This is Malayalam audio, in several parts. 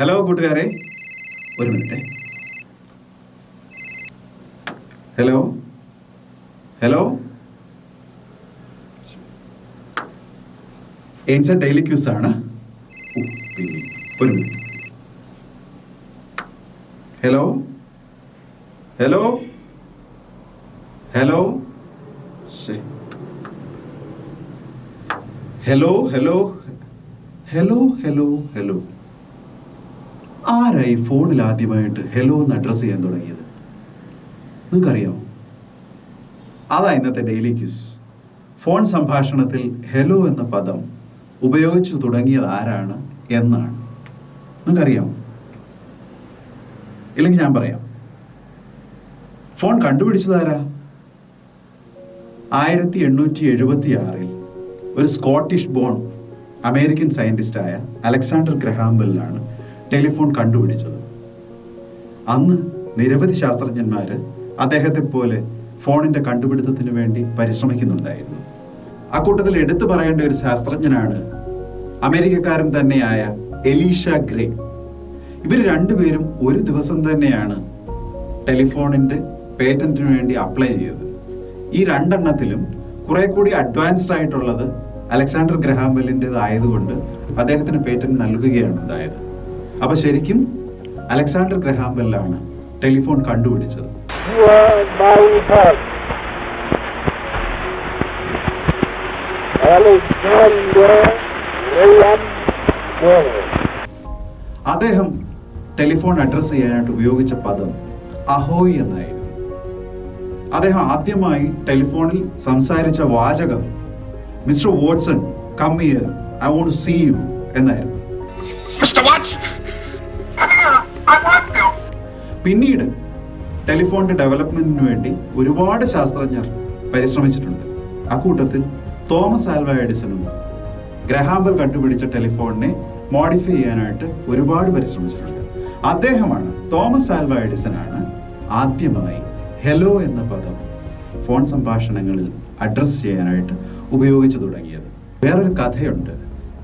ഹലോ കൂട്ടുകാരെ. ഒരു മിനിറ്റ്. ഹലോ ഹലോ എൻസ ഡെയിലി ക്യൂസ് ആണ്. ഒരു minute. Hello hello hello. Hello hello hello hello hello ആരായി ഫോണിൽ ആദ്യമായിട്ട് ഹലോ എന്ന് അഡ്രസ്സ് ചെയ്യാൻ തുടങ്ങിയത്? നിങ്ങൾക്കറിയാമോ? അതാ ഇന്നത്തെ ഡെയിലി ക്യൂസ് ഫോൺ സംഭാഷണത്തിൽ ഹലോ എന്ന പദം ഉപയോഗിച്ചു തുടങ്ങിയത് ആരാണ് എന്നാണ്. നിങ്ങൾക്കറിയാമോ? ഇല്ലെങ്കിൽ ഞാൻ പറയാം. ഫോൺ കണ്ടുപിടിച്ചതാരാ ആയിരത്തി എണ്ണൂറ്റി എഴുപത്തി ആറിൽ ഒരു സ്കോട്ടിഷ് ബോൺ അമേരിക്കൻ സയന്റിസ്റ്റായ അലക്സാണ്ടർ ഗ്രഹാംബെല്ലാണ് ടെലിഫോൺ കണ്ടുപിടിച്ചത്. അന്ന് നിരവധി ശാസ്ത്രജ്ഞന്മാർ അദ്ദേഹത്തെ പോലെ ഫോണിന്റെ കണ്ടുപിടുത്തത്തിന് വേണ്ടി പരിശ്രമിക്കുന്നുണ്ടായിരുന്നു. അക്കൂട്ടത്തിൽ എടുത്തു പറയേണ്ട ഒരു ശാസ്ത്രജ്ഞനാണ് അമേരിക്കക്കാരൻ തന്നെയായ എലീഷ ഗ്രേ. ഇവർ രണ്ടുപേരും ഒരു ദിവസം തന്നെയാണ് ടെലിഫോണിന്റെ പേറ്റന്റിന് വേണ്ടി അപ്ലൈ ചെയ്തത്. ഈ രണ്ടെണ്ണത്തിലും കുറെ കൂടി അഡ്വാൻസ്ഡ് ആയിട്ടുള്ളത് അലക്സാണ്ടർ ഗ്രഹാംബലിന്റെതായതുകൊണ്ട് അദ്ദേഹത്തിന് പേറ്റന്റ് നൽകുകയാണ് ഉണ്ടായത്. അപ്പൊ ശരിക്കും അലക്സാണ്ടർ ഗ്രഹാംബെല്ലാണ് ടെലിഫോൺ കണ്ടുപിടിച്ചത്. അദ്ദേഹം ടെലിഫോൺ അഡ്രസ് ചെയ്യാനായിട്ട് ഉപയോഗിച്ച പദം അഹോയ് എന്നായിരുന്നു അദ്ദേഹം ആദ്യമായി ടെലിഫോണിൽ സംസാരിച്ച വാചകം Mr Watson come I want see you എന്നായിരുന്നു പിന്നീട് ടെലിഫോണിന്റെ ഡെവലപ്മെന്റിന് വേണ്ടി ഒരുപാട് ശാസ്ത്രജ്ഞർ പരിശ്രമിച്ചിട്ടുണ്ട്. അക്കൂട്ടത്തിൽ തോമസ് ആൽവ എഡിസണും ഗ്രഹാമ്പൽ കണ്ടുപിടിച്ച ടെലിഫോണിനെ മോഡിഫൈ ചെയ്യാനായിട്ട് ഒരുപാട് പരിശ്രമിച്ചിട്ടുണ്ട്. അദ്ദേഹമാണ് തോമസ് ആൽവ എഡിസൺ ആണ് ആദ്യമായി ഹെലോ എന്ന പദം ഫോൺ സംഭാഷണങ്ങളിൽ അഡ്രസ് ചെയ്യാനായിട്ട് ഉപയോഗിച്ചു തുടങ്ങിയത്. വേറൊരു കഥയുണ്ട്.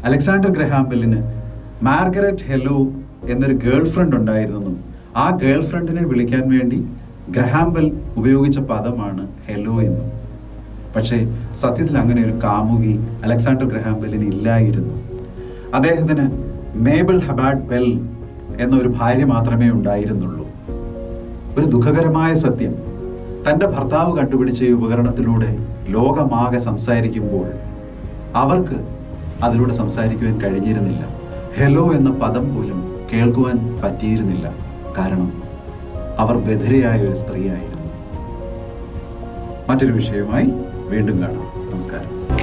അലക്സാണ്ടർ ഗ്രഹാംബെല്ലിന് മാർഗരറ്റ് ഹെലോ എന്നൊരു ഗേൾ ഫ്രണ്ട് ഉണ്ടായിരുന്നു. ആ ഗേൾ ഫ്രണ്ടിനെ വിളിക്കാൻ വേണ്ടി ഗ്രഹാംബൽ ഉപയോഗിച്ച പദമാണ് ഹെലോ എന്ന്. പക്ഷേ സത്യത്തിൽ അങ്ങനെ ഒരു കാമുകി അലക്സാണ്ടർ ഗ്രഹാംബലിന് ഇല്ലായിരുന്നു. അദ്ദേഹത്തിന് മേബിൾ ഹബാഡ് ബെൽ എന്നൊരു ഭാര്യ മാത്രമേ ഉണ്ടായിരുന്നുള്ളൂ. ഒരു ദുഃഖകരമായ സത്യം. തന്റെ ഭർത്താവ് കണ്ടുപിടിച്ച ഈ ഉപകരണത്തിലൂടെ ലോകമാകെ സംസാരിക്കുമ്പോൾ അവർക്ക് അതിലൂടെ സംസാരിക്കുവാൻ കഴിഞ്ഞിരുന്നില്ല. ഹെലോ എന്ന പദം പോലും കേൾക്കുവാൻ പറ്റിയിരുന്നില്ല. കാരണം അവർ ബധിരയായ ഒരു സ്ത്രീയായിരുന്നു. മറ്റൊരു വിഷയവുമായി വീണ്ടും കാണാം. നമസ്കാരം.